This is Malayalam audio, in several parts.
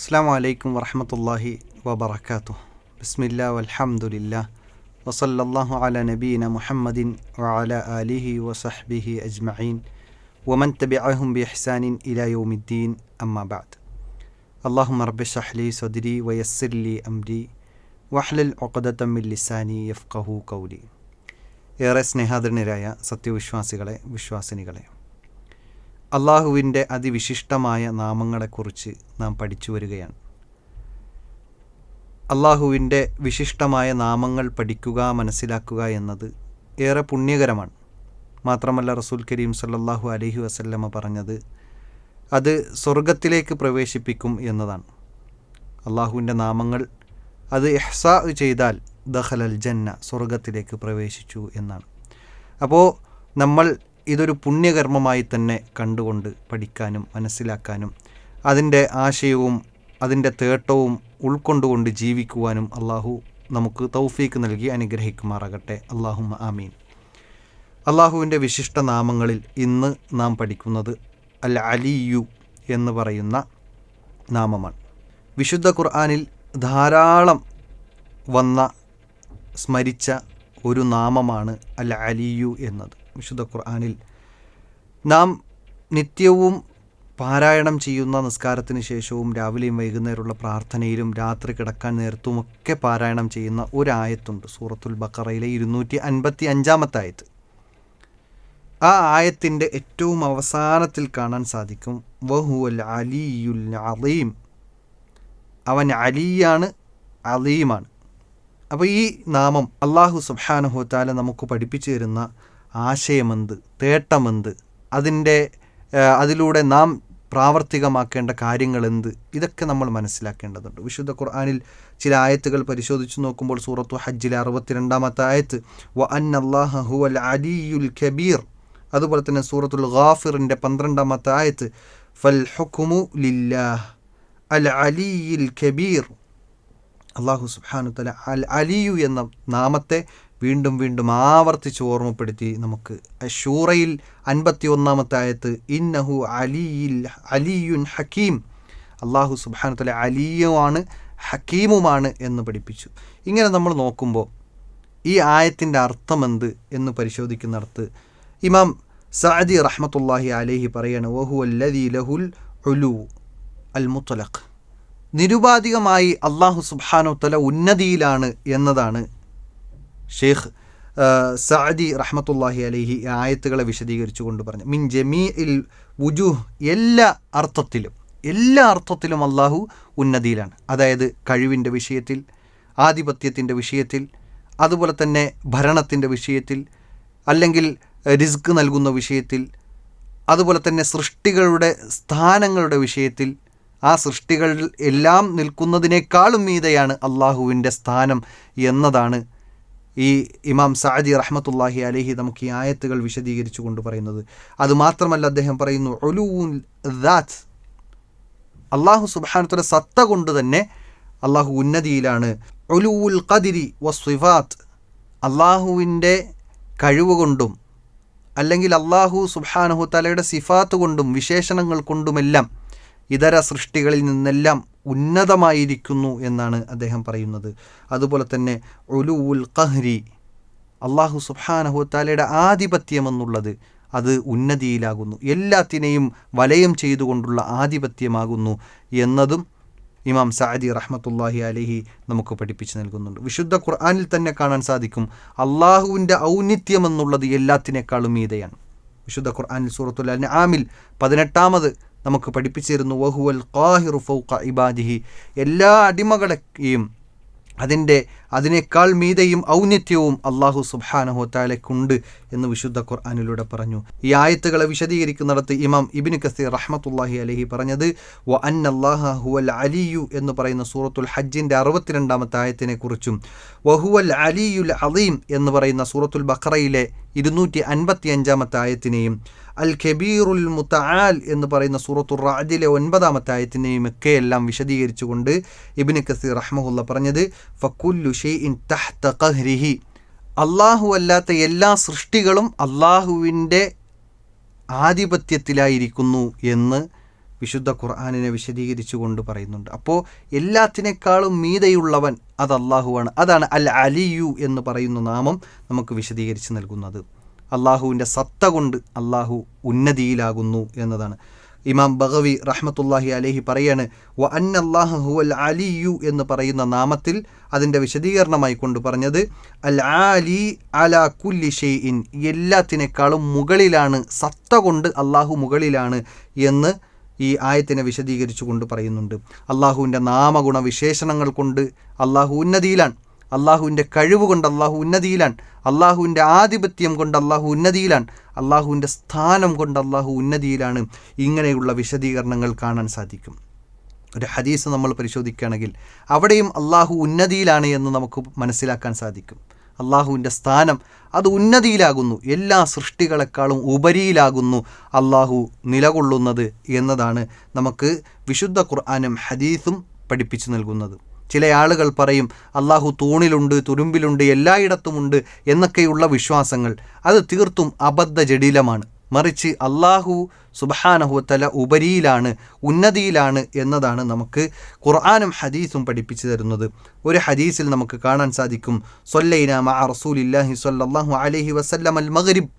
അസ്സാം വലൈക്കും വറഹമത്തല്ലാഹി വബർക്കാത്തു ബിസ്മില്ലാ വൽഹംദുലില്ലാ വസല്ലല്ലാഹു അല നബീന മുഹമ്മദിൻ വഅല ആലിഹി വസഹ്ബിഹി അജ്മഈൻ വമൻ തബിഅഹും ബിഇഹ്സാനിൻ ഇലാ യൗമിദ്ദീൻ അമ്മാ ബഅദ് അല്ലാഹുമ്മ റബ്ബി ഷ്റഹ് ലി സദ്രി വയസ്സിർ ലി അംരി വഹ്ലൽ ഉഖ്ദതം മിൻ ലിസാനി യഫ്ഖഹു ഖൗലി ഏറെ സ്നേഹാദരനരായ സത്യവിശ്വാസികളെ വിശ്വാസിനികളെ അള്ളാഹുവിന്റെ അതിവിശിഷ്ടമായ നാമങ്ങളെക്കുറിച്ച് നാം പഠിച്ചു വരികയാണ്. അള്ളാഹുവിന്റെ വിശിഷ്ടമായ നാമങ്ങൾ പഠിക്കുക മനസ്സിലാക്കുക എന്നത് ഏറെ പുണ്യകരമാണ്. മാത്രമല്ല റസൂൽ കരീം സല്ലാഹു അലഹി വസല്ലമ പറഞ്ഞത് അത് സ്വർഗത്തിലേക്ക് പ്രവേശിപ്പിക്കും എന്നതാണ്. അള്ളാഹുവിന്റെ നാമങ്ങൾ അത് എഹ്സാ ചെയ്താൽ ദഹലൽ ജന്ന സ്വർഗത്തിലേക്ക് പ്രവേശിച്ചു എന്നാണ്. അപ്പോൾ നമ്മൾ ഇതൊരു പുണ്യകർമ്മമായി തന്നെ കണ്ടുകൊണ്ട് പഠിക്കാനും മനസ്സിലാക്കാനും അതിന്റെ ആശയവും അതിന്റെ തേട്ടവും ഉൾക്കൊണ്ടുകൊണ്ട് ജീവിക്കുവാനും അള്ളാഹു നമുക്ക് തൗഫീക്ക് നൽകി അനുഗ്രഹിക്കുമാറാകട്ടെ. അള്ളാഹു ആമീൻ. അള്ളാഹുവിന്റെ വിശിഷ്ട നാമങ്ങളിൽ ഇന്ന് നാം പഠിക്കുന്നത് അൽ അലിയു എന്ന് പറയുന്ന നാമമാണ്. വിശുദ്ധ ഖുർആാനിൽ ധാരാളം വന്ന സ്മരിച്ച ഒരു നാമമാണ് അൽ അലിയു എന്നത്. വിശുദ്ധ ഖുർആാനിൽ നാം നിത്യവും പാരായണം ചെയ്യുന്ന നിസ്കാരത്തിന് ശേഷവും രാവിലെയും വൈകുന്നേരമുള്ള പ്രാർത്ഥനയിലും രാത്രി കിടക്കാൻ നേരത്തുമൊക്കെ പാരായണം ചെയ്യുന്ന ഒരായത്തുണ്ട്. സൂറത്തുൽ ബക്കറയിലെ ഇരുന്നൂറ്റി അൻപത്തി അഞ്ചാമത്തെ ആയത്ത് ആ ആയത്തിന്റെ ഏറ്റവും അവസാനത്തിൽ കാണാൻ സാധിക്കും. വഹുവൽ അലിയുൽ അലീം. അവൻ അലിയാണ് അലീമാണ്. അപ്പോൾ ഈ നാമം അള്ളാഹു സുബാനുഹോത്താല നമുക്ക് പഠിപ്പിച്ചു തരുന്ന ആശയമെന്ത് തേട്ടമെന്ത് അതിന്റെ അതിലൂടെ നാം പ്രാവർത്തികമാക്കേണ്ട കാര്യങ്ങൾ എന്ത് ഇതൊക്കെ നമ്മൾ മനസ്സിലാക്കേണ്ടതുണ്ട്. വിശുദ്ധ ഖുർആാനിൽ ചില ആയത്തുകൾ പരിശോധിച്ചു നോക്കുമ്പോൾ സൂറത്തു ഹജ്ജിലെ അറുപത്തിരണ്ടാമത്തെ ആയത്ത് വ അൻ അള്ളാഹു ഹുവൽ അലിയുൽ കബീർ. അതുപോലെ തന്നെ സൂറത്തുൽ ഗാഫിറിന്റെ പന്ത്രണ്ടാമത്തെ ആയത്ത് ഫൽ ഹുക്കുമു ലില്ലാഹ് അൽ അലിയിൽ കബീർ. അള്ളാഹു സുബാനു തല അൽ അലിയു എന്ന നാമത്തെ വീണ്ടും വീണ്ടും ആവർത്തിച്ച് ഓർമ്മപ്പെടുത്തി നമുക്ക്. ഷൂറയിൽ അൻപത്തി ഒന്നാമത്തെ ആയത്ത് ഇന്നഹു അലിയിൽ അലിയുൻ ഹക്കീം. അള്ളാഹു സുബാനത്തല തല അലിയുമാണ് ഹക്കീമുമാണ് എന്ന് പഠിപ്പിച്ചു. ഇങ്ങനെ നമ്മൾ നോക്കുമ്പോൾ ഈ ആയത്തിന്റെ അർത്ഥമെന്ത് എന്ന് പരിശോധിക്കുന്നിടത്ത് ഇമാം സഅദി റഹ്മത്തുല്ലാഹി അലേഹി പറയാണ് വഹു അല്ലദി ലഹുൽ ഉലു അൽ മുത്തലഖ്. നിരുപാധികമായി അള്ളാഹു സുബാനോത്തല തല ഉന്നതിയിലാണ് എന്നതാണ് ഷെയ്ഖ് സഅദി റഹ്മത്തുല്ലാഹി അലഹി ആയത്തുകളെ വിശദീകരിച്ചു കൊണ്ട് പറഞ്ഞു. മിൻ ജമീ ഇൽ വുജുഹ് എല്ലാ അർത്ഥത്തിലും എല്ലാ അർത്ഥത്തിലും അള്ളാഹു ഉന്നതിയിലാണ്. അതായത് കഴിവിന്റെ വിഷയത്തിൽ ആധിപത്യത്തിന്റെ വിഷയത്തിൽ അതുപോലെ തന്നെ ഭരണത്തിന്റെ വിഷയത്തിൽ അല്ലെങ്കിൽ റിസ്ക് നൽകുന്ന വിഷയത്തിൽ അതുപോലെ തന്നെ സൃഷ്ടികളുടെ സ്ഥാനങ്ങളുടെ വിഷയത്തിൽ ആ സൃഷ്ടികൾ എല്ലാം നിൽക്കുന്നതിനേക്കാളും മീതെയാണ് അള്ളാഹുവിന്റെ സ്ഥാനം എന്നതാണ് ഈ ഇമാം സഅദി റഹ്മത്തുല്ലാഹി അലഹി നമുക്ക് ഈ ആയത്തുകൾ വിശദീകരിച്ചു കൊണ്ട് പറയുന്നത്. അതുമാത്രമല്ല അദ്ദേഹം പറയുന്നു ഒലൂൻ ദാത്ത്. അള്ളാഹു സുബാനത്തുടെ സത്ത കൊണ്ട് തന്നെ അള്ളാഹു ഉന്നതിയിലാണ്. ഒലൂൽ കതിരി വസ്വിഫാത്ത് അള്ളാഹുവിന്റെ കഴിവ് കൊണ്ടും അല്ലെങ്കിൽ അള്ളാഹു സുബാനഹു തലയുടെ സിഫാത്ത് കൊണ്ടും വിശേഷണങ്ങൾ കൊണ്ടുമെല്ലാം ഇതര സൃഷ്ടികളിൽ നിന്നെല്ലാം ഉന്നതമായിരിക്കുന്നു എന്നാണ് അദ്ദേഹം പറയുന്നത്. അതുപോലെ തന്നെ ഒലു ഉൽ കഹ്രി അള്ളാഹു സുബാനഹു താലയുടെ ആധിപത്യം എന്നുള്ളത് അത് ഉന്നതിയിലാകുന്നു. എല്ലാത്തിനെയും വലയം ചെയ്തുകൊണ്ടുള്ള ആധിപത്യമാകുന്നു എന്നതും ഇമാം സാദി റഹ്മത്തുല്ലാഹി അലഹി നമുക്ക് പഠിപ്പിച്ചു നൽകുന്നുണ്ട്. വിശുദ്ധ ഖുർആാനിൽ തന്നെ കാണാൻ സാധിക്കും അള്ളാഹുവിന്റെ ഔന്നിത്യമെന്നുള്ളത് എല്ലാത്തിനേക്കാളും മീതയാണ്. വിശുദ്ധ ഖുർആാനിൽ സൂറത്തുൽ ആമിൽ പതിനെട്ടാമത് നമുക്ക് പഠിപ്പിച്ചിരുന്നു. വഹുവൽ ഖാഹിറു ഫൗഖ ഇബാദിഹി. എല്ലാ അടിമകളെയും അതിന്റെ അതിനേക്കാൾ മീതയും ഔന്നിത്യവും അള്ളാഹു സുബാനഹോത്താലയ്ക്കുണ്ട് എന്ന് വിശുദ്ധ ഖുർആാനിലൂടെ പറഞ്ഞു. ഈ ആയത്തുകളെ വിശദീകരിക്കുന്നിടത്ത് ഇമാം ഇബിന് കസീർ റഹ്മത്തുല്ലാഹി അലഹി പറഞ്ഞത് വ അൻ അള്ളാഹ ഹുവൽ അലിയു എന്ന് പറയുന്ന സൂറത്തുൽ ഹജ്ജിന്റെ അറുപത്തിരണ്ടാമത്തെ ആയത്തിനെ കുറിച്ചും വഹുവൽ അലിയുൽ അലീം എന്ന് പറയുന്ന സൂറത്തുൽ ബഖറയിലെ ഇരുന്നൂറ്റി അൻപത്തി അഞ്ചാമത്തെ ആയത്തിനെയും അൽ ഖബീറുൽ മുത്തആൽ എന്ന് പറയുന്ന സൂറത്തുർ റാദിലെ ഒൻപതാമത്തെ ആയത്തിനെയും ഒക്കെയെല്ലാം വിശദീകരിച്ചുകൊണ്ട് ഇബിന് കസീർ റഹ്മുല്ല പറഞ്ഞത് ഫക്കുല്ലു ഷെയ്ഇൻ തഹ്ത കഹ്രിഹി അള്ളാഹു അല്ലാത്ത എല്ലാ സൃഷ്ടികളും അള്ളാഹുവിന്റെ ആധിപത്യത്തിലായിരിക്കുന്നു എന്ന് വിശുദ്ധ ഖുർആാനിനെ വിശദീകരിച്ചു കൊണ്ട് പറയുന്നുണ്ട്. അപ്പോൾ എല്ലാത്തിനേക്കാളും മീതയുള്ളവൻ അത് അള്ളാഹുവാണ് അതാണ് അൽ അലിയു എന്ന് പറയുന്ന നാമം നമുക്ക് വിശദീകരിച്ച് നൽകുന്നത്. അള്ളാഹുവിന്റെ സത്ത കൊണ്ട് അള്ളാഹു ഉന്നതിയിലാകുന്നു എന്നതാണ്. ഇമാം ബഗവി റഹ്മത്തുല്ലാഹി അലഹി പറയാണ് വ അന്നല്ലാഹു ഹുവൽ അലിയു എന്ന് പറയുന്ന നാമത്തിൽ അതിന്റെ വിശദീകരണമായി കൊണ്ട് പറഞ്ഞത് അൽ ആലി അല കുല്ലി ഷെയ്ഇൻ എല്ലാത്തിനേക്കാളും മുകളിലാണ് സത്ത കൊണ്ട് അള്ളാഹു മുകളിലാണ് എന്ന് ഈ ആയത്തിനെ വിശദീകരിച്ചു കൊണ്ട് പറയുന്നുണ്ട്. അള്ളാഹുവിന്റെ നാമഗുണ വിശേഷണങ്ങൾ കൊണ്ട് അള്ളാഹു ഉന്നതിയിലാണ്. അള്ളാഹുവിന്റെ കഴിവ് കൊണ്ട് അള്ളാഹു ഉന്നതിയിലാണ്. അള്ളാഹുവിന്റെ ആധിപത്യം കൊണ്ട് അള്ളാഹു ഉന്നതിയിലാണ്. അള്ളാഹുവിന്റെ സ്ഥാനം കൊണ്ട് അള്ളാഹു ഉന്നതിയിലാണ്. ഇങ്ങനെയുള്ള വിശദീകരണങ്ങൾ കാണാൻ സാധിക്കും. ഒരു ഹദീസ് നമ്മൾ പരിശോധിക്കുകയാണെങ്കിൽ അവിടെയും അള്ളാഹു ഉന്നതിയിലാണ് എന്ന് നമുക്ക് മനസ്സിലാക്കാൻ സാധിക്കും. അള്ളാഹുവിന്റെ സ്ഥാനം അത് ഉന്നതിയിലാകുന്നു. എല്ലാ സൃഷ്ടികളെക്കാളും ഉപരിയിലാകുന്നു അള്ളാഹു നിലകൊള്ളുന്നത് എന്നതാണ് നമുക്ക് വിശുദ്ധ ഖുർആാനും ഹദീസും പഠിപ്പിച്ചു നൽകുന്നത്. ചില ആളുകൾ പറയും അള്ളാഹു തൂണിലുണ്ട് തുരുമ്പിലുണ്ട് എല്ലായിടത്തുമുണ്ട് എന്നൊക്കെയുള്ള വിശ്വാസങ്ങൾ. അത് തീർത്തും അബദ്ധ ജടിലമാണ്. മറിച്ച് അള്ളാഹു സുബഹാനഹുത്തല ഉപരിയിലാണ് ഉന്നതിയിലാണ് എന്നതാണ് നമുക്ക് ഖുർആാനും ഹദീസും പഠിപ്പിച്ചു തരുന്നത്. ഒരു ഹദീസിൽ നമുക്ക് കാണാൻ സാധിക്കും സൊല്ലൈന മഅ റസൂലില്ലാഹി സ്വല്ലല്ലാഹു അലഹി വസല്ലം അൽ മഗ്രിബ്.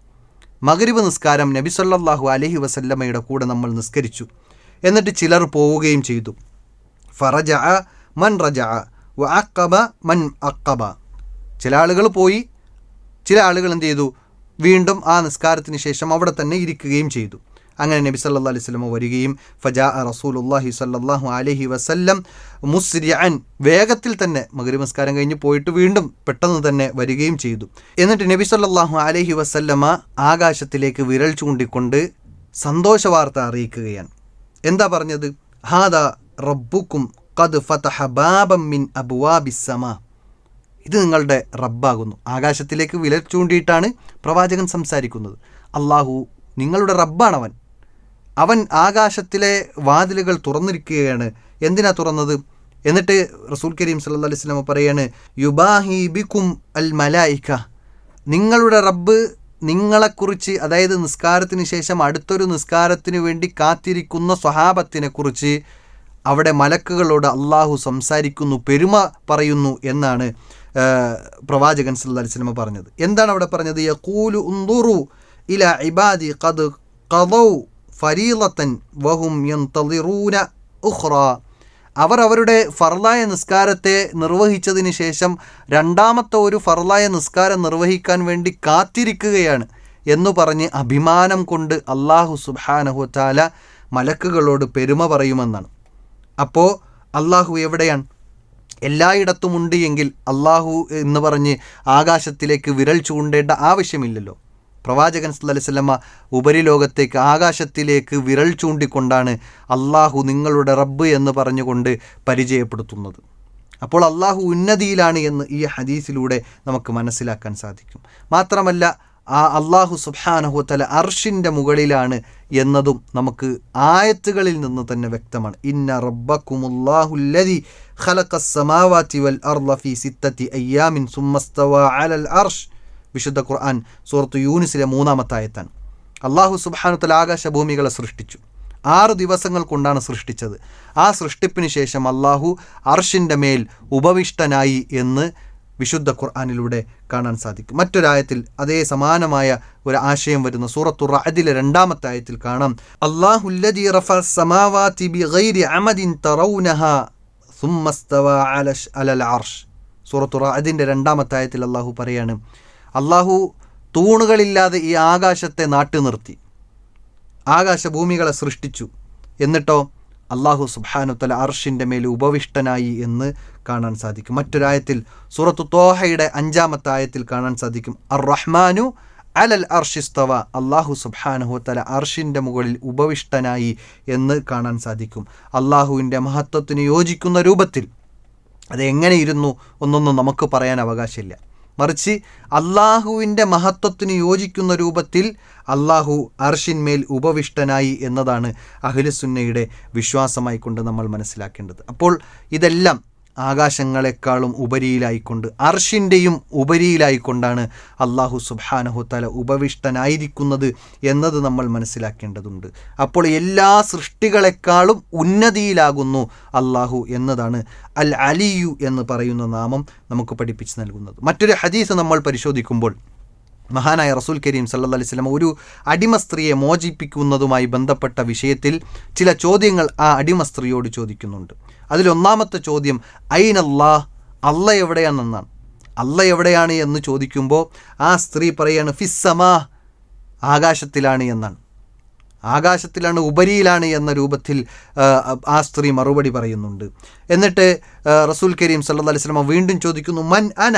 മഗ്രിബ് നിസ്കാരം നബി സല്ലാഹു അലഹി വസല്ലമയുടെ കൂടെ നമ്മൾ നിസ്കരിച്ചു. എന്നിട്ട് ചിലർ പോവുകയും ചെയ്തു. ഫറജ മൻ റജ വ അക്കബ മൻ അക്കബ ചില ആളുകൾ പോയി ചില ആളുകൾ എന്ത് ചെയ്തു? വീണ്ടും ആ നിസ്കാരത്തിന് ശേഷം അവിടെ തന്നെ ഇരിക്കുകയും ചെയ്തു. അങ്ങനെ നബി സല്ലാ അലൈഹി സ്വലമ വരികയും ഫജാ റസൂലുല്ലാഹി സല്ലാഹു അലഹി വസല്ലം മുസ്രിയാൻ വേഗത്തിൽ തന്നെ മകരി നമസ്കാരം കഴിഞ്ഞ് പോയിട്ട് വീണ്ടും പെട്ടെന്ന് തന്നെ വരികയും ചെയ്തു. എന്നിട്ട് നബി സല്ലാഹു അലഹി വസല്ലമ ആകാശത്തിലേക്ക് വിരൽ ചൂണ്ടിക്കൊണ്ട് സന്തോഷ വാർത്ത അറിയിക്കുകയാണ്. എന്താ പറഞ്ഞത്? ഹാദ റബ്ബുക്കും ഖദ് ഫതഹ ബാബം മിൻ അബുവാബിസമ ഇത് നിങ്ങളുടെ റബ്ബാകുന്നു. ആകാശത്തിലേക്ക് വില ചൂണ്ടിയിട്ടാണ് പ്രവാചകൻ സംസാരിക്കുന്നത്. അള്ളാഹു നിങ്ങളുടെ റബ്ബാണവൻ. അവൻ ആകാശത്തിലെ വാതിലുകൾ തുറന്നിരിക്കുകയാണ്. എന്തിനാ തുറന്നത്? എന്നിട്ട് റസൂൽ കരീം സല്ല അലൈഹി സ്വലമ പറയാണ് യുബാഹി ബിക്കും അൽ മലായിക്ക നിങ്ങളുടെ റബ്ബ് നിങ്ങളെക്കുറിച്ച് അതായത് നിസ്കാരത്തിന് ശേഷം അടുത്തൊരു നിസ്കാരത്തിന് വേണ്ടി കാത്തിരിക്കുന്ന സ്വഹാബത്തിനെ കുറിച്ച് അവിടെ മലക്കുകളോട് അള്ളാഹു സംസാരിക്കുന്നു പെരുമ പറയുന്നു എന്നാണ് പ്രവാചകൻ സല്ല അലിസ്ലമ പറഞ്ഞത്. എന്താണ് അവിടെ പറഞ്ഞത്? യക്കൂലു ഉന്തുറു ഇല ഇബാദി കത് കതൗ ഫരീലത്തൻ വഹും യന്തളിറൂന ഉഹ്റ അവർ അവരുടെ ഫർലായ നിസ്കാരത്തെ നിർവഹിച്ചതിന് ശേഷം രണ്ടാമത്തെ ഒരു ഫർലായ നിസ്കാരം നിർവഹിക്കാൻ വേണ്ടി കാത്തിരിക്കുകയാണ് എന്ന് പറഞ്ഞ് അഭിമാനം കൊണ്ട് അള്ളാഹു സുബാനഹുത്താല മലക്കുകളോട് പെരുമ പറയുമെന്നാണ്. അപ്പോൾ അള്ളാഹു എവിടെയാണ്? എല്ലായിടത്തുമുണ്ട് എങ്കിൽ അള്ളാഹു എന്ന് പറഞ്ഞ് ആകാശത്തിലേക്ക് വിരൽ ചൂണ്ടേണ്ട ആവശ്യമില്ലല്ലോ. പ്രവാചകൻ സല്ലല്ലാഹു ഉപരിലോകത്തേക്ക് ആകാശത്തിലേക്ക് വിരൽ ചൂണ്ടിക്കൊണ്ടാണ് അള്ളാഹു നിങ്ങളുടെ റബ്ബ് എന്ന് പറഞ്ഞുകൊണ്ട് പരിചയപ്പെടുത്തുന്നത്. അപ്പോൾ അള്ളാഹു ഉന്നതിയിലാണ് എന്ന് ഈ ഹദീസിലൂടെ നമുക്ക് മനസ്സിലാക്കാൻ സാധിക്കും. മാത്രമല്ല ആ അള്ളാഹു സുബാനഹുത്തല അർഷിന്റെ മുകളിലാണ് എന്നതും നമുക്ക് ആയത്തുകളിൽ നിന്ന് തന്നെ വ്യക്തമാണ്. ഇന്ന റബ്ബക്കുമുല്ലാഹുല്ലതി ഖലഖസ്സമാവാതി വൽ അർള സിത്തത്തി അയ്യാമിൻ സുമ്മസ്തവ അലൽ അർഷ് വിശുദ്ധ ഖുർആൻ സൂറത്ത് യൂനിസിലെ മൂന്നാമത്തെ ആയത്താണ്. അള്ളാഹു സുബാനുത്തല ആകാശഭൂമികളെ സൃഷ്ടിച്ചു. ആറ് ദിവസങ്ങൾ കൊണ്ടാണ് സൃഷ്ടിച്ചത്. ആ സൃഷ്ടിപ്പിന് ശേഷം അള്ളാഹു അർഷിന്റെ മേൽ ഉപവിഷ്ടനായി എന്ന് വിശുദ്ധ ഖുർആാനിലൂടെ കാണാൻ സാധിക്കും. മറ്റൊരായത്തിൽ അതേ സമാനമായ ഒരു ആശയം വരുന്ന സൂറത്തുറ അതിലെ രണ്ടാമത്തെ ആയത്തിൽ കാണാം. അള്ളാഹുല്ലദി തറൗനഹ സുമ്മസ്തവ അലഷ് على العرش അതിന്റെ രണ്ടാമത്തെ ആയത്തിൽ അള്ളാഹു പറയാണ് അള്ളാഹു തൂണുകളില്ലാതെ ഈ ആകാശത്തെ നാട്ടു നിർത്തി ആകാശഭൂമികളെ സൃഷ്ടിച്ചു. എന്നിട്ടോ അള്ളാഹു സുബാനുത്തല അർഷിന്റെ മേൽ ഉപവിഷ്ടനായി എന്ന് കാണാൻ സാധിക്കും. മറ്റൊരായത്തിൽ സൂറത്തു തോഹയുടെ അഞ്ചാമത്തെ ആയത്തിൽ കാണാൻ സാധിക്കും. അർ റഹ്മാനു അലൽ അർഷിസ്തവ അള്ളാഹു സുബാനുഹുത്തല അർഷിന്റെ മുകളിൽ ഉപവിഷ്ടനായി എന്ന് കാണാൻ സാധിക്കും. അള്ളാഹുവിന്റെ മഹത്വത്തിന് യോജിക്കുന്ന രൂപത്തിൽ അത് എങ്ങനെ ഇരുന്നു ഒന്നൊന്നും നമുക്ക് പറയാൻ അവകാശമില്ല. മറിച്ച് അള്ളാഹുവിന്റെ മഹത്വത്തിന് യോജിക്കുന്ന രൂപത്തിൽ അള്ളാഹു അർഷിന്മേൽ ഉപവിഷ്ടനായി എന്നതാണ് അഖിലുസുന്നയുടെ വിശ്വാസമായി കൊണ്ട് നമ്മൾ മനസ്സിലാക്കേണ്ടത്. അപ്പോൾ ഇതെല്ലാം ആകാശങ്ങളെക്കാളും ഉപരിയിലായിക്കൊണ്ട് അർഷിന്റെയും ഉപരിയിലായിക്കൊണ്ടാണ് അള്ളാഹു സുബാനഹുത്തല ഉപവിഷ്ടനായിരിക്കുന്നത് എന്നത് നമ്മൾ മനസ്സിലാക്കേണ്ടതുണ്ട്. അപ്പോൾ എല്ലാ സൃഷ്ടികളെക്കാളും ഉന്നതിയിലാകുന്നു അള്ളാഹു എന്നതാണ് അൽ അലിയു എന്ന് പറയുന്ന നാമം നമുക്ക് പഠിപ്പിച്ച് നൽകുന്നത്. മറ്റൊരു ഹദീസ് നമ്മൾ പരിശോധിക്കുമ്പോൾ മഹാനായ റസൂൽ കരീം സല്ലാ അലൈഹി സ്വലം ഒരു അടിമ സ്ത്രീയെ മോചിപ്പിക്കുന്നതുമായി ബന്ധപ്പെട്ട വിഷയത്തിൽ ചില ചോദ്യങ്ങൾ ആ അടിമ സ്ത്രീയോട് ചോദിക്കുന്നുണ്ട്. അതിലൊന്നാമത്തെ ചോദ്യം ഐൻ അല്ലാ എവിടെയാണെന്നാണ്? അല്ല എവിടെയാണ്? എന്ന് ചോദിക്കുമ്പോൾ ആ സ്ത്രീ പറയാണ് ഫിസ്സമാ ആകാശത്തിലാണ് എന്നാണ്. ആകാശത്തിലാണ് ഉപരിയിലാണ് എന്ന രൂപത്തിൽ ആ സ്ത്രീ മറുപടി പറയുന്നുണ്ട്. എന്നിട്ട് റസൂൽ കരീം സല്ലാ അലൈഹി സ്വലമ വീണ്ടും ചോദിക്കുന്നു മൻ അന?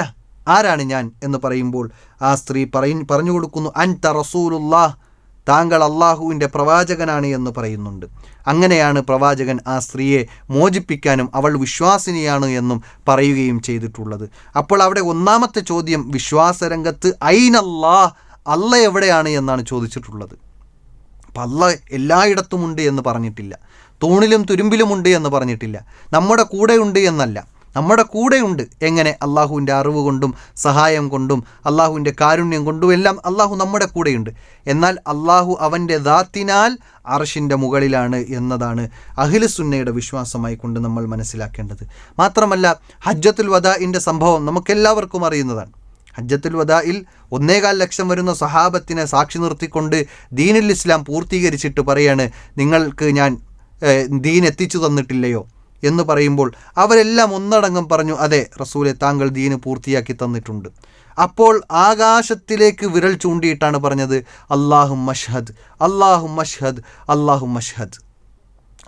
ആരാണ് ഞാൻ? എന്ന് പറയുമ്പോൾ ആ സ്ത്രീ പറയ പറഞ്ഞു കൊടുക്കുന്നു അൻ ത റസൂലുല്ലാഹ് താങ്കൾ അള്ളാഹുവിന്റെ പ്രവാചകനാണ് എന്ന് പറയുന്നുണ്ട്. അങ്ങനെയാണ് പ്രവാചകൻ ആ സ്ത്രീയെ മോചിപ്പിക്കാനും അവൾ വിശ്വാസിനിയാണ് എന്നും പറയുകയും ചെയ്തിട്ടുള്ളത്. അപ്പോൾ അവിടെ ഒന്നാമത്തെ ചോദ്യം വിശ്വാസരംഗത്ത് ഐനല്ലാ അല്ല എവിടെയാണ് എന്നാണ് ചോദിച്ചിട്ടുള്ളത്. അപ്പം അല്ല എല്ലായിടത്തുമുണ്ട് എന്ന് പറഞ്ഞിട്ടില്ല. തൂണിലും തുരുമ്പിലുമുണ്ട് എന്ന് പറഞ്ഞിട്ടില്ല. നമ്മുടെ കൂടെയുണ്ട് എന്നല്ല. നമ്മുടെ കൂടെയുണ്ട്. എങ്ങനെ? അള്ളാഹുവിന്റെ അറിവ് കൊണ്ടും സഹായം കൊണ്ടും അള്ളാഹുവിന്റെ കാരുണ്യം കൊണ്ടും എല്ലാം അള്ളാഹു നമ്മുടെ കൂടെയുണ്ട്. എന്നാൽ അള്ളാഹു അവന്റെ ദാത്തിനാൽ അർഷിന്റെ മുകളിലാണ് എന്നതാണ് അഖിലുസുന്നയുടെ വിശ്വാസമായി കൊണ്ട് നമ്മൾ മനസ്സിലാക്കേണ്ടത്. മാത്രമല്ല ഹജ്ജത്തുൽ വദാഇന്റെ സംഭവം നമുക്കെല്ലാവർക്കും അറിയുന്നതാണ്. ഹജ്ജത്തുൽ വദായിൽ ഒന്നേകാൽ ലക്ഷം വരുന്ന സഹാബത്തിനെ സാക്ഷി നിർത്തിക്കൊണ്ട് ദീനുൽ ഇസ്ലാം പൂർത്തീകരിച്ചിട്ട് പറയാണ് നിങ്ങൾക്ക് ഞാൻ ദീൻ എത്തിച്ചു തന്നിട്ടില്ലയോ? എന്ന് പറയുമ്പോൾ അവരെല്ലാം ഒന്നടങ്കം പറഞ്ഞു അതെ റസൂലെ താങ്കൾ ദീന് പൂർത്തിയാക്കി തന്നിട്ടുണ്ട്. അപ്പോൾ ആകാശത്തിലേക്ക് വിരൽ ചൂണ്ടിയിട്ടാണ് പറഞ്ഞത് അള്ളാഹു മഷ്ഹദ് അള്ളാഹു മഷ്ഹദ് അള്ളാഹു മഷ്ഹദ്.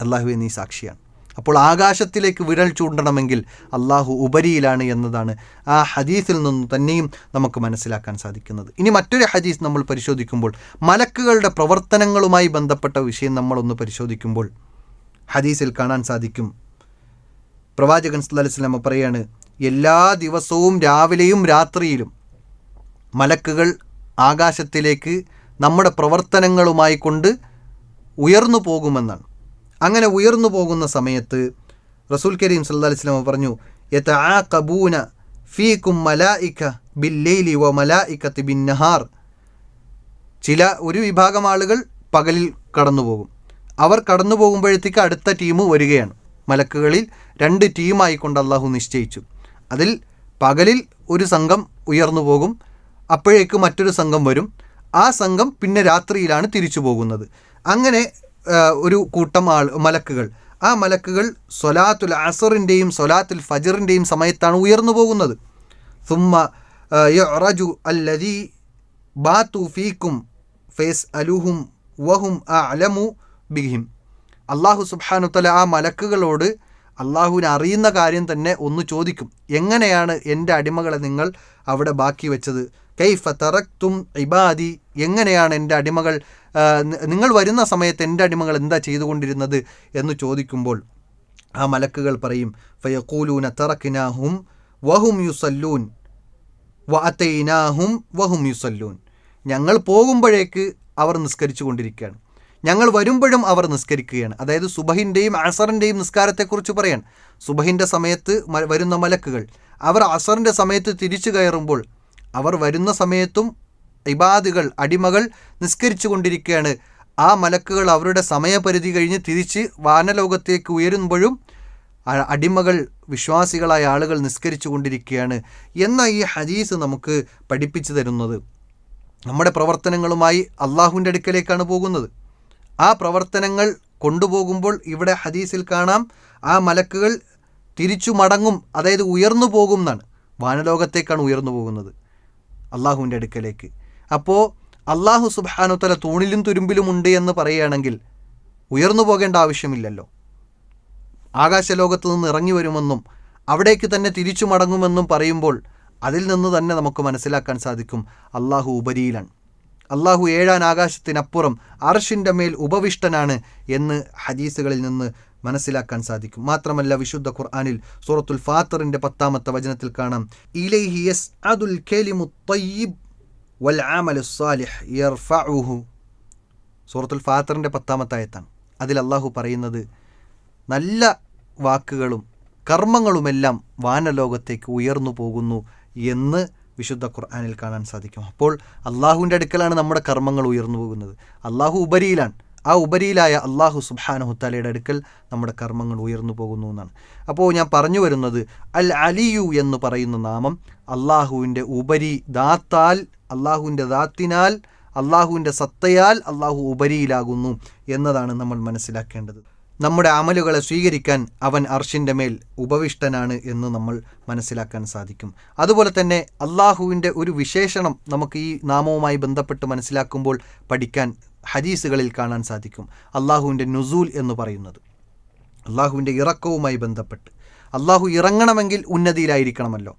അള്ളാഹു നീ സാക്ഷിയാണ്. അപ്പോൾ ആകാശത്തിലേക്ക് വിരൽ ചൂണ്ടണമെങ്കിൽ അള്ളാഹു ഉപരിയിലാണ് എന്നതാണ് ആ ഹദീസിൽ നിന്ന് തന്നെയും നമുക്ക് മനസ്സിലാക്കാൻ സാധിക്കുന്നത്. ഇനി മറ്റൊരു ഹദീസ് നമ്മൾ പരിശോധിക്കുമ്പോൾ മലക്കുകളുടെ പ്രവർത്തനങ്ങളുമായി ബന്ധപ്പെട്ട വിഷയം നമ്മളൊന്ന് പരിശോധിക്കുമ്പോൾ ഹദീസിൽ കാണാൻ സാധിക്കും. പ്രവാചകൻ വസല്ലം പറയാണ് എല്ലാ ദിവസവും രാവിലെയും രാത്രിയിലും മലക്കുകൾ ആകാശത്തിലേക്ക് നമ്മുടെ പ്രവർത്തനങ്ങളുമായി കൊണ്ട് ഉയർന്നു പോകുമെന്നാണ്. അങ്ങനെ ഉയർന്നു പോകുന്ന സമയത്ത് റസൂൽ കരീം സല്ലല്ലാഹു അലൈഹി വസല്ലം പറഞ്ഞു യതആഖബൂന ഫീകും മലായിക ബില്ലൈലി വ മലായിക്കത്ത് ബിന്നഹാർ. ചില ഒരു വിഭാഗം ആളുകൾ പകലിൽ കടന്നു പോകും അവർ കടന്നു പോകുമ്പോഴത്തേക്ക് അടുത്ത ടീം വരികയാണ്. മലക്കുകളിൽ രണ്ട് ടീമായി കൊണ്ട് അള്ളാഹു നിശ്ചയിച്ചു. അതിൽ പകലിൽ ഒരു സംഘം ഉയർന്നു പോകും അപ്പോഴേക്ക് മറ്റൊരു സംഘം വരും. ആ സംഘം പിന്നെ രാത്രിയിലാണ് തിരിച്ചു പോകുന്നത്. അങ്ങനെ ഒരു കൂട്ടം ആൾ മലക്കുകൾ. ആ മലക്കുകൾ സൊലാത്തുൽ അസറിന്റെയും സൊലാത്തുൽ ഫജറിന്റെയും സമയത്താണ് ഉയർന്നു പോകുന്നത്. സുമ്മ യു അല്ലദി ബാത്തു ഫീക്കും ഫേസ് അലുഹും വഹും അലമു ബിഹിം. അള്ളാഹു സുബാനുത്തല ആ മലക്കുകളോട് അള്ളാഹുവിനെ അറിയുന്ന കാര്യം തന്നെ ഒന്ന് ചോദിക്കും. എങ്ങനെയാണ് എന്റെ അടിമകളെ നിങ്ങൾ അവിടെ ബാക്കി വെച്ചത്? കൈഫ തറക്തും ഇബാദി എങ്ങനെയാണ് എന്റെ അടിമകൾ നിങ്ങൾ വരുന്ന സമയത്ത് എന്റെ അടിമകൾ എന്താ ചെയ്തുകൊണ്ടിരുന്നത് എന്ന് ചോദിക്കുമ്പോൾ ആ മലക്കുകൾ പറയും ഫയക്കൂലൂന തറക്കിനാഹും വഹും യുസല്ലൂൻ വഅത്തൈനാഹും വഹും യുസല്ലൂൻ. ഞങ്ങൾ പോകുമ്പോഴേക്ക് അവർ നിസ്കരിച്ചു കൊണ്ടിരിക്കുകയാണ് ഞങ്ങൾ വരുമ്പോഴും അവർ നിസ്കരിക്കുകയാണ്. അതായത് സുബഹിന്റെയും അസറിന്റെയും നിസ്കാരത്തെക്കുറിച്ച് പറയാൻ സുബഹിന്റെ സമയത്ത് വരുന്ന മലക്കുകൾ. അവർ അസറിന്റെ സമയത്ത് തിരിച്ചു കയറുമ്പോൾ അവർ വരുന്ന സമയത്തും ഇബാദുകൾ അടിമകൾ നിസ്കരിച്ചു കൊണ്ടിരിക്കുകയാണ്. ആ മലക്കുകൾ അവരുടെ സമയപരിധി കഴിഞ്ഞ് തിരിച്ച് വാനലോകത്തേക്ക് ഉയരുമ്പോഴും അടിമകൾ വിശ്വാസികളായ ആളുകൾ നിസ്കരിച്ചു കൊണ്ടിരിക്കുകയാണ് എന്ന ഈ ഹദീസ് നമുക്ക് പഠിപ്പിച്ചു തരുന്നത്. നമ്മുടെ പ്രവർത്തനങ്ങളുമായി അള്ളാഹുവിന്റെ അടുക്കലേക്കാണ് പോകുന്നത്. ആ പ്രവർത്തനങ്ങൾ കൊണ്ടുപോകുമ്പോൾ ഇവിടെ ഹദീസിൽ കാണാം ആ മലക്കുകൾ തിരിച്ചു മടങ്ങും അതായത് ഉയർന്നു പോകും എന്നാണ്. വാനലോകത്തേക്കാണ് ഉയർന്നു പോകുന്നത് അള്ളാഹുവിന്റെ അടുക്കലേക്ക്. അപ്പോൾ അള്ളാഹു സുബാനുത്തല തൂണിലും തുരുമ്പിലും ഉണ്ട് എന്ന് പറയുകയാണെങ്കിൽ ഉയർന്നു പോകേണ്ട ആവശ്യമില്ലല്ലോ. ആകാശലോകത്ത് നിന്ന് ഇറങ്ങി വരുമെന്നും അവിടേക്ക് തന്നെ തിരിച്ചു മടങ്ങുമെന്നും പറയുമ്പോൾ അതിൽ നിന്ന് തന്നെ നമുക്ക് മനസ്സിലാക്കാൻ സാധിക്കും അള്ളാഹു ഉപരിയിലാണ്. അള്ളാഹു ഏഴാൻ ആകാശത്തിനപ്പുറം അർഷിന്റെ മേൽ ഉപവിഷ്ടനാണ് എന്ന് ഹദീസുകളിൽ നിന്ന് മനസ്സിലാക്കാൻ സാധിക്കും. മാത്രമല്ല വിശുദ്ധ ഖുർആാനിൽ സൂറത്തുൽ ഫാത്തറിന്റെ പത്താമത്തെ വചനത്തിൽ കാണാം. ഇലൈഹി യസ് അതുൽ ത്വയ്യിബ് വൽ ആമലു സാലിഹ് സൂറത്തുൽ ഫാത്തറിന്റെ പത്താമത്തെ ആയത്താണ്. അതിൽ അള്ളാഹു പറയുന്നത് നല്ല വാക്കുകളും കർമ്മങ്ങളുമെല്ലാം വാനലോകത്തേക്ക് ഉയർന്നു പോകുന്നു എന്ന് വിശുദ്ധ ഖുർആാനിൽ കാണാൻ സാധിക്കും. അപ്പോൾ അള്ളാഹുവിന്റെ അടുക്കലാണ് നമ്മുടെ കർമ്മങ്ങൾ ഉയർന്നു പോകുന്നത്. അള്ളാഹു ഉപരിയിലാണ്. ആ ഉപരിയിലായ അള്ളാഹു സുബാനഹുത്താലയുടെ അടുക്കൽ നമ്മുടെ കർമ്മങ്ങൾ ഉയർന്നു പോകുന്നു എന്നാണ്. അപ്പോൾ ഞാൻ പറഞ്ഞു വരുന്നത് അൽ അലിയു എന്ന് പറയുന്ന നാമം അള്ളാഹുവിന്റെ ഉപരി ദാത്താൽ അള്ളാഹുവിന്റെ ദാത്തിനാൽ അള്ളാഹുവിന്റെ സത്തയാൽ അള്ളാഹു ഉപരിയിലാകുന്നു എന്നതാണ് നമ്മൾ മനസ്സിലാക്കേണ്ടത്. നമ്മുടെ അമലുകളെ സ്വീകരിക്കാൻ അവൻ അർഷിന്റെ മേൽ ഉപവിഷ്ടനാണ് എന്ന് നമ്മൾ മനസ്സിലാക്കാൻ സാധിക്കും. അതുപോലെ തന്നെ അള്ളാഹുവിന്റെ ഒരു വിശേഷണം നമുക്ക് ഈ നാമവുമായി ബന്ധപ്പെട്ട് മനസ്സിലാക്കുമ്പോൾ പഠിക്കാൻ ഹദീസുകളിൽ കാണാൻ സാധിക്കും. അള്ളാഹുവിന്റെ നുസൂൽ എന്ന് പറയുന്നത്. അള്ളാഹുവിന്റെ ഇറക്കവുമായി ബന്ധപ്പെട്ട്. അള്ളാഹു ഇറങ്ങണമെങ്കിൽ ഉന്നതിയിലായിരിക്കണമല്ലോ.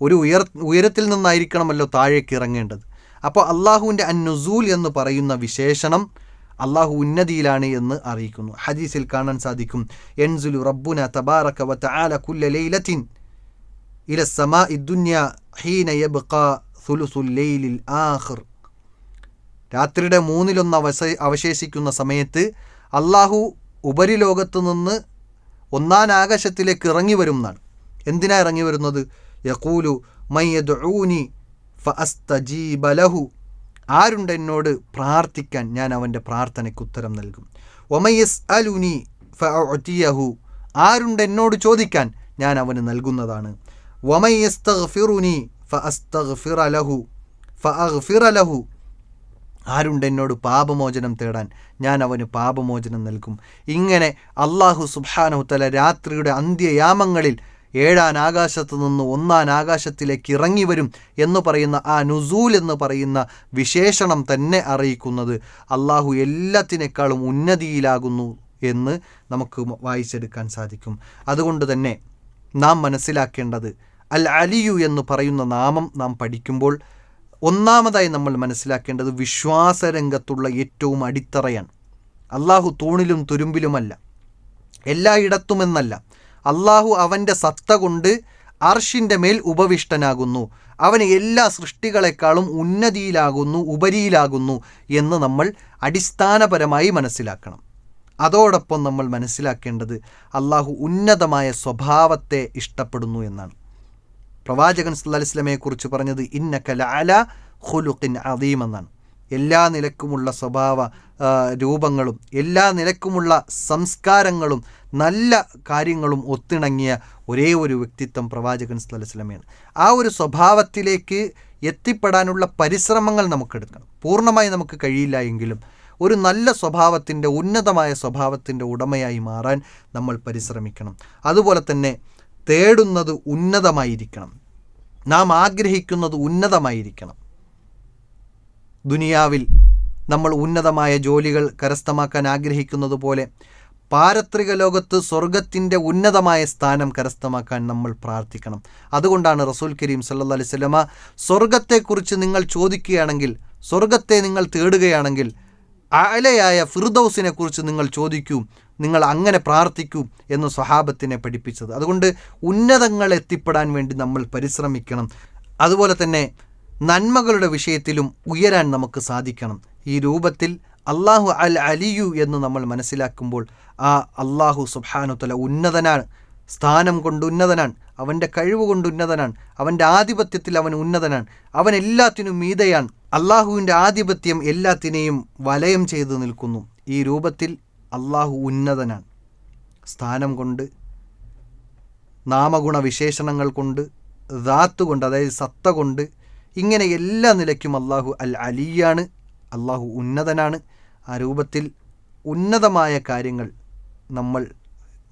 ഒരു ഉയർ ഉയരത്തിൽ നിന്നായിരിക്കണമല്ലോ താഴേക്ക് ഇറങ്ങേണ്ടത്. അപ്പോൾ അള്ളാഹുവിന്റെ നുസൂൽ എന്ന് പറയുന്ന വിശേഷണം അള്ളാഹു ഉന്നതിയിലാണ് എന്ന് അറിയിക്കുന്നു. ഹദീസിൽ കാണാൻ സാധിക്കും. എൻസുലു റബ്ബുന തബാറക വ കുല്ല ഇല സമാ ഹീന യബ്ഖ രാത്രിയുടെ മൂന്നിലൊന്ന് അവശ അവശേഷിക്കുന്ന സമയത്ത് അള്ളാഹു ഉപരിലോകത്ത് നിന്ന് ഒന്നാം ആകാശത്തിലേക്ക് ഇറങ്ങി വരും എന്നാണ്. എന്തിനാ ഇറങ്ങി വരുന്നത് യക്കൂലു മയ്യദൂനി ഫ അസ്തജീബലഹു ആരുണ്ട് എന്നോട് പ്രാർത്ഥിക്കാൻ ഞാൻ അവന്റെ പ്രാർത്ഥനയ്ക്ക് ഉത്തരം നൽകും. ഒമയസ് അലുനി ഫിയഹു ആരുണ്ട് എന്നോട് ചോദിക്കാൻ ഞാൻ അവന് നൽകുന്നതാണ്. ഒമയസ്തഫിറുനി ഫിറലഹു ഫിറലഹു ആരുണ്ട് എന്നോട് പാപമോചനം തേടാൻ ഞാൻ അവന് പാപമോചനം നൽകും. ഇങ്ങനെ അള്ളാഹു സുബാനഹുത്തല രാത്രിയുടെ അന്ത്യയാമങ്ങളിൽ ഏഴാൻ ആകാശത്ത് നിന്ന് ഒന്നാൻ ആകാശത്തിലേക്ക് ഇറങ്ങി വരും എന്ന് പറയുന്ന ആ നുസൂൽ എന്ന് പറയുന്ന വിശേഷണം തന്നെ അറിയിക്കുന്നത് അള്ളാഹു എല്ലാത്തിനേക്കാളും ഉന്നതിയിലാകുന്നു എന്ന് നമുക്ക് വായിച്ചെടുക്കാൻ സാധിക്കും. അതുകൊണ്ട് തന്നെ നാം മനസ്സിലാക്കേണ്ടത് അൽ അലിയു എന്ന് പറയുന്ന നാമം നാം പഠിക്കുമ്പോൾ ഒന്നാമതായി നമ്മൾ മനസ്സിലാക്കേണ്ടത് വിശ്വാസരംഗത്തുള്ള ഏറ്റവും അടിത്തറയാണ്. അള്ളാഹു തൂണിലും തുരുമ്പിലുമല്ല. എല്ലായിടത്തുമെന്നല്ല. അള്ളാഹു അവന്റെ സത്ത കൊണ്ട് അർഷിന്റെ മേൽ ഉപവിഷ്ടനാകുന്നു. അവന് എല്ലാ സൃഷ്ടികളെക്കാളും ഉന്നതിയിലാകുന്നു ഉപരിയിലാകുന്നു എന്ന് നമ്മൾ അടിസ്ഥാനപരമായി മനസ്സിലാക്കണം. അതോടൊപ്പം നമ്മൾ മനസ്സിലാക്കേണ്ടത് അള്ളാഹു ഉന്നതമായ സ്വഭാവത്തെ ഇഷ്ടപ്പെടുന്നു എന്നാണ്. പ്രവാചകൻ സല്ലാ കുറിച്ച് പറഞ്ഞത് ഇന്നക ലഅല ഹുലുഖിൻ അദീം എന്നാണ്. എല്ലാ നിലക്കുമുള്ള സ്വഭാവ രൂപങ്ങളും എല്ലാ നിലക്കുമുള്ള സംസ്കാരങ്ങളും നല്ല കാര്യങ്ങളും ഒത്തിണങ്ങിയ ഒരേ ഒരു വ്യക്തിത്വം പ്രവാചകൻ സ്ഥലസ്ലമയാണ് ആ ഒരു സ്വഭാവത്തിലേക്ക് എത്തിപ്പെടാനുള്ള പരിശ്രമങ്ങൾ നമുക്കെടുക്കണം. പൂർണമായി നമുക്ക് കഴിയില്ല എങ്കിലും ഒരു നല്ല സ്വഭാവത്തിന്റെ ഉന്നതമായ സ്വഭാവത്തിന്റെ ഉടമയായി മാറാൻ നമ്മൾ പരിശ്രമിക്കണം. അതുപോലെ തന്നെ തേടുന്നത് ഉന്നതമായിരിക്കണം. നാം ആഗ്രഹിക്കുന്നത് ഉന്നതമായിരിക്കണം. ദുനിയാവിൽ നമ്മൾ ഉന്നതമായ ജോലികൾ കരസ്ഥമാക്കാൻ ആഗ്രഹിക്കുന്നതുപോലെ പാരത്രിക ലോകത്ത് സ്വർഗത്തിന്റെ ഉന്നതമായ സ്ഥാനം കരസ്ഥമാക്കാൻ നമ്മൾ പ്രാർത്ഥിക്കണം. അതുകൊണ്ടാണ് റസൂൽ കരീം സല്ലാ അലൈഹി സ്വലമ സ്വർഗത്തെക്കുറിച്ച് നിങ്ങൾ ചോദിക്കുകയാണെങ്കിൽ സ്വർഗത്തെ നിങ്ങൾ തേടുകയാണെങ്കിൽ അലയായ ഫിർദൌസിനെ കുറിച്ച് നിങ്ങൾ ചോദിക്കൂ നിങ്ങൾ അങ്ങനെ പ്രാർത്ഥിക്കൂ എന്ന് സ്വഹാബത്തിനെ പഠിപ്പിച്ചത്. അതുകൊണ്ട് ഉന്നതങ്ങൾ എത്തിപ്പെടാൻ വേണ്ടി നമ്മൾ പരിശ്രമിക്കണം. അതുപോലെ തന്നെ നന്മകളുടെ വിഷയത്തിലും ഉയരാൻ നമുക്ക് സാധിക്കണം. ഈ രൂപത്തിൽ അള്ളാഹു അൽ അലിയു എന്ന് നമ്മൾ മനസ്സിലാക്കുമ്പോൾ ആ അള്ളാഹു സുബാനുത്തല ഉന്നതനാണ്. സ്ഥാനം കൊണ്ട് ഉന്നതനാണ്. അവന്റെ കഴിവ് കൊണ്ട് ഉന്നതനാണ്. അവന്റെ ആധിപത്യത്തിൽ അവൻ ഉന്നതനാണ്. അവൻ എല്ലാത്തിനും മീതയാണ്. അള്ളാഹുവിന്റെ ആധിപത്യം എല്ലാത്തിനെയും വലയം ചെയ്തു നിൽക്കുന്നു. ഈ രൂപത്തിൽ അള്ളാഹു ഉന്നതനാണ്. സ്ഥാനം കൊണ്ട് നാമഗുണ വിശേഷണങ്ങൾ കൊണ്ട് ദാത്ത് കൊണ്ട് അതായത് സത്ത കൊണ്ട് ഇങ്ങനെ എല്ലാ നിലയ്ക്കും അള്ളാഹു അൽ അലിയാണ്. അള്ളാഹു ഉന്നതനാണ്. ആ രൂപത്തിൽ ഉന്നതമായ കാര്യങ്ങൾ നമ്മൾ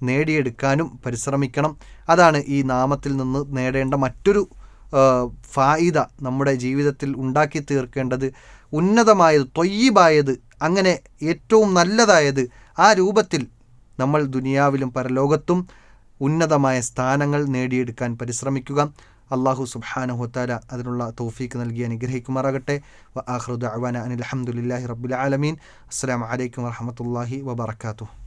നേടിയെടുക്കാനും പരിശ്രമിക്കണം. അതാണ് ഈ നാമത്തിൽ നിന്ന് നേടേണ്ട മറ്റൊരു ഫായിദ നമ്മുടെ ജീവിതത്തിൽ ഉണ്ടാക്കി തീർക്കേണ്ടത്. ഉന്നതമായത് തൊയ്യീബായത് അങ്ങനെ ഏറ്റവും നല്ലതായത് ആ രൂപത്തിൽ നമ്മൾ ദുനിയാവിലും പരലോകത്തും ഉന്നതമായ സ്ഥാനങ്ങൾ നേടിയെടുക്കാൻ പരിശ്രമിക്കുക. അള്ളാഹു സുബാനഹുത്താല അതിനുള്ള തോഫീക്ക് നൽകി അനുഗ്രഹിക്കുമാറാകട്ടെ. വ ആഹ്റുദ് അവാന അനിൽ അഹമ്മദില്ലാഹി റബ്ബുൽ ആലമീൻ. അസ്സാം വലൈക്കും വർഹമത്തല്ലാഹി വബർക്കാത്തു